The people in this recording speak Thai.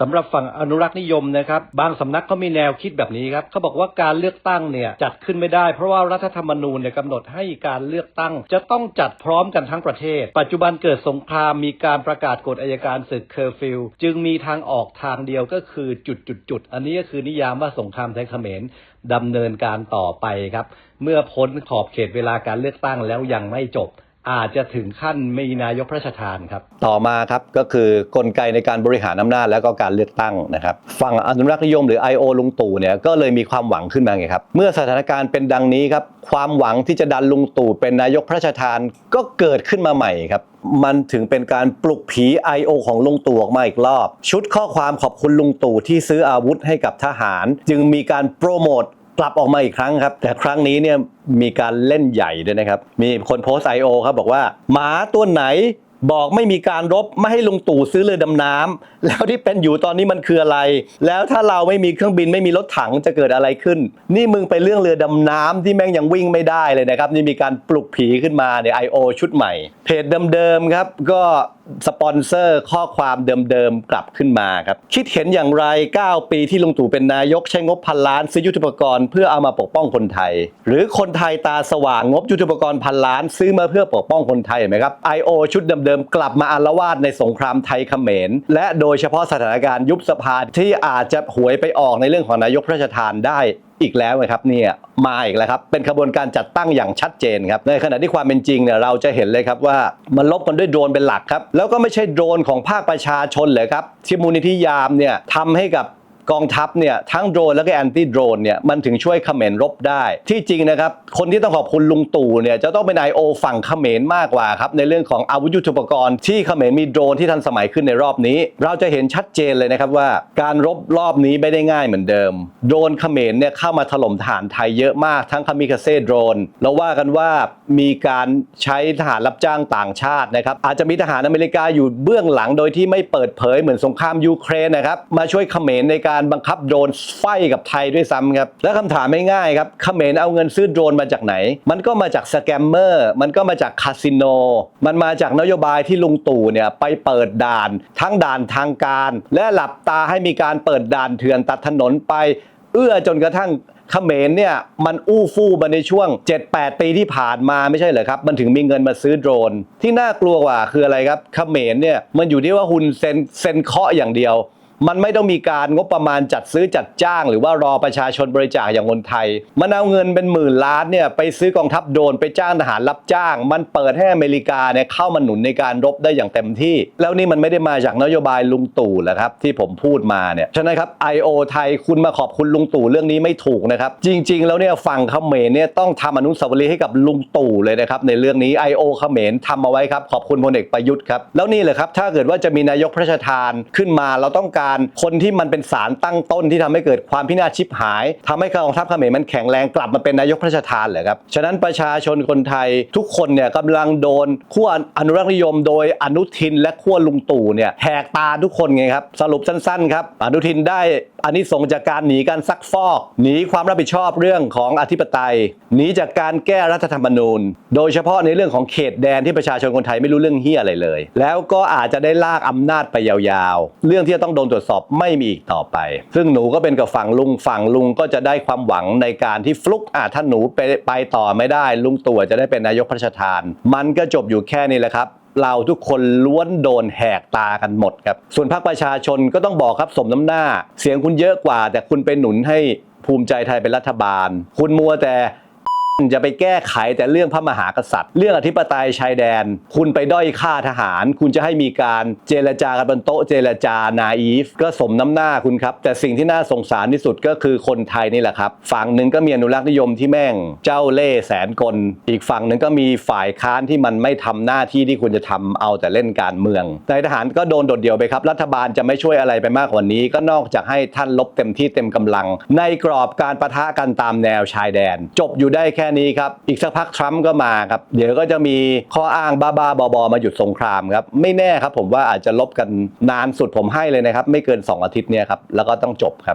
สำหรับฝั่งอนุรักษ์นิยมนะครับ บางสำนักก็มีแนวคิดแบบนี้ครับเขาบอกว่าการเลือกตั้งเนี่ยจัดขึ้นไม่ได้ เพราะว่ารัฐธรรมนูญเนี่ยกำหนดให้การเลือกตั้ง จะต้องจัดพร้อมกันทั้งประเทศ ปัจจุบันเกิดสงครามมีการประกาศกฎอัยการศึกเคอร์ฟิวจึงมีทางออกทางเดียวก็คือจุดจุดจุดอันนี้ก็คือนิยามว่าสงครามไทยเขมรดำเนินการต่อไปครับ เมื่อพ้นขอบเขตเวลาการเลือกตั้งแล้วยังไม่จบ อาจจะถึงขั้นมีนายกพระราชทานครับ ต่อมาครับก็คือกลไกในการบริหารอำนาจแล้วก็การเลือกตั้งนะครับฝั่งอนุรักษ์นิยมหรือ I.O. ลุงตู่เนี่ยก็เลยมีความหวังขึ้นมาไงครับ เมื่อสถานการณ์เป็นดังนี้ครับ ความหวังที่จะดันลุงตู่เป็นนายกพระราชทานก็เกิดขึ้นมาใหม่ครับมันถึงเป็นการปลุกผี I.O. ของลุงตู่ออกมาอีกรอบ ชุดข้อความขอบคุณลุงตู่ที่ซื้ออาวุธให้กับทหาร จึงมีการโปรโมท กลับออกมาอีกครั้งครับ แต่ครั้งนี้เนี่ยมีการเล่นใหญ่ด้วยนะครับ มีคนโพสต์ I.O. ครับบอกว่า หมาตัวไหนบอกไม่มีการรบไม่ให้ลุงตู่ซื้อเรือดำน้ำแล้วที่เป็นอยู่ตอนนี้มันคืออะไร แล้วถ้าเราไม่มีเครื่องบินไม่มีรถถังจะเกิดอะไรขึ้น นี่มึงไปเรื่องเรือดำน้ำที่แม่งยังวิ่งไม่ได้เลยนะครับ นี่มีการปลุกผีขึ้นมาใน I.O. ชุดใหม่ เพจเดิมๆครับก็ สปอนเซอร์ข้อความเดิมๆ กลับขึ้นมาครับ คิดเห็นอย่างไร 9 ปีที่ลุงตู่เป็นนายกใช้งบพันล้าน ซื้อยุทธปกรณ์เพื่อเอามาปกป้องคนไทย หรือคนไทยตาสว่างงบยุทธปกรณ์พันล้าน ซื้อมาเพื่อปกป้องคนไทยเห็นไหมครับ I.O. ชุดเดิมๆ กลับมาอาละวาดในสงครามไทยเขมร และโดยเฉพาะสถานการณ์ยุบสภาที่อาจจะหวยไปออกในเรื่องของนายกพระราชทานได้ อีกแล้วนะครับเนี่ยมาอีกแล้วครับเป็นขบวนการจัดตั้งอย่างชัดเจนครับในขณะที่ความเป็นจริงเนี่ยเราจะเห็นเลยครับว่ามันลบกันด้วยโดรนเป็นหลักครับแล้วก็ไม่ใช่โดรนของภาคประชาชนเลยครับที่มูลนิธิยามเนี่ยทำให้กับ กองทัพเนี่ยทั้งโดรนแล้วก็แอนตี้โดรนเนี่ยมันถึงช่วยเขมรรบได้ ที่จริงนะครับ คนที่ต้องขอบคุณลุงตู่เนี่ยจะต้องเป็นไอโอฝั่งเขมรมากกว่าครับ ในเรื่องของอาวุธยุทโธปกรณ์ที่เขมรมีโดรนที่ทันสมัยขึ้นในรอบนี้ เราจะเห็นชัดเจนเลยนะครับว่า การรบรอบนี้ไม่ได้ง่ายเหมือนเดิม โดรนเขมรเนี่ยเข้ามาถล่มทหารไทยเยอะมากทั้งคามิคาเซ่โดรนเราว่ากันว่ามีการใช้ทหารรับจ้างต่างชาตินะครับอาจจะมีทหารอเมริกาอยู่เบื้องหลังโดยที่ไม่เปิดเผยเหมือนสงครามยูเครนนะครับมาช่วยเขมรในการการบังคับโดรนไฟกับไทยด้วยซ้ำครับ และคำถามไม่ง่ายครับเขมรเอาเงินซื้อโดรนมาจากไหน มันก็มาจากสแกมเมอร์มันก็มาจากคาสิโน มันมาจากนโยบายที่ลุงตู่เนี่ยไปเปิดด่าน ทั้งด่านทางการ และหลับตาให้มีการเปิดด่านเถื่อนตัดถนนไป เอื้อจนกระทั่งเขมรเนี่ยมันอู้ฟู่มาในช่วง 7-8 ปีที่ผ่านมาไม่ใช่เหรอครับ มันถึงมีเงินมาซื้อโดรน ที่น่ากลัวกว่าคืออะไรครับเขมรเนี่ยมันอยู่ที่ว่าหุ่นเซนเซนเคาะอย่างเดียว มันไม่ต้องมีการงบประมาณจัดซื้อจัดจ้าง หรือว่ารอประชาชนบริจาคอย่างคนไทย มันเอาเงินเป็นหมื่นล้านเนี่ยไปซื้อกองทัพโดนไปจ้างทหารรับจ้าง มันเปิดให้อเมริกาเนี่ยเข้ามาหนุนในการรบได้อย่างเต็มที่ แล้วนี่มันไม่ได้มาจากนโยบายลุงตู่แหละครับที่ผมพูดมาเนี่ยฉะนั้นครับ I.O. ไทยคุณมาขอบคุณลุงตู่เรื่องนี้ไม่ถูกนะครับจริง ๆ แล้วเนี่ยฝั่งเขมรเนี่ยต้องทำอนุสาวรีย์ให้กับลุงตู่เลยนะครับในเรื่องนี้ I.O. เขมรทำเอาไว้ครับขอบคุณพลเอกประยุทธ์ครับแล้วนี่แหละครับถ้าเกิดว่าจะมีนายกพระราชทานขึ้นมาเราต้องการคนที่มันเป็นสารตั้งต้นที่ทำให้เกิดความพินาศชิบหายทำให้กองทัพเขมรมันแข็งแรงกลับมาเป็นนายกพระราชทานเหรอครับฉะนั้นประชาชนคนไทยทุกคนเนี่ยกำลังโดนขั้วอนุรักษนิยม โดยอนุทินและขั้วลุงตู่เนี่ยแหกตาทุกคนไงครับสรุปสั้นๆครับอนุทินได้อันนี้ส่งจากการหนีการซักฟอกหนีความรับผิดชอบเรื่องของอธิปไตยหนีจากการแก้รัฐธรรมนูญ โดยเฉพาะในเรื่องของเขตแดนที่ประชาชนคนไทยไม่รู้เรื่องเฮียอะไรเลย แล้วก็อาจจะได้ลากอำนาจไปยาวๆ เรื่องที่จะต้องโดนตรวจสอบไม่มีอีกต่อไป ซึ่งหนูก็เป็นกับฝั่งลุงฝั่งลุงก็จะได้ความหวังในการที่ฟลุกอะถ้าหนูไปไปต่อไม่ได้ ลุงตู่จะได้เป็นนายกพระราชทาน มันก็จบอยู่แค่นี้แหละครับเราทุกคนล้วนโดนแหกตากันหมดครับ ส่วนพรรคประชาชนก็ต้องบอกครับสมน้ำหน้า เสียงคุณเยอะกว่า แต่คุณไปหนุนให้ภูมิใจไทยเป็นรัฐบาล คุณมัวแต่ จะไปแก้ไขแต่เรื่องพระมหากษัตริย์ เรื่องอธิปไตยชายแดน คุณไปด้อยค่าทหาร คุณจะให้มีการเจรจากันบนโต๊ะเจรจานาอีฟ ก็สมน้ำหน้าคุณครับ แต่สิ่งที่น่าสงสารที่สุดก็คือคนไทยนี่แหละครับ ฝั่งหนึ่งก็มีอนุรักษ์นิยมที่แม่งเจ้าเล่แสนกล อีกฝั่งหนึ่งก็มีฝ่ายค้านที่มันไม่ทำหน้าที่ที่ควรจะทำเอาแต่เล่นการเมืองนายทหารก็โดนโดดเดี่ยวไปครับรัฐบาลจะไม่ช่วยอะไรไปมากกว่านี้ ก็นอกจากให้ท่านลบเต็มที่เต็มกำลัง ในกรอบการประทะกันตามแนวชายแดน จบอยู่ได้แค่ค่นี้ครับ อีกสักพักทรัมป์ก็มาครับ เดี๋ยวก็จะมีข้ออ้างบ้าๆบอๆมาหยุดสงครามครับ ไม่แน่ครับผมว่าอาจจะลบกันนานสุดผมให้เลยนะครับ ไม่เกิน 2 อาทิตย์เนี่ยครับ แล้วก็ต้องจบครับ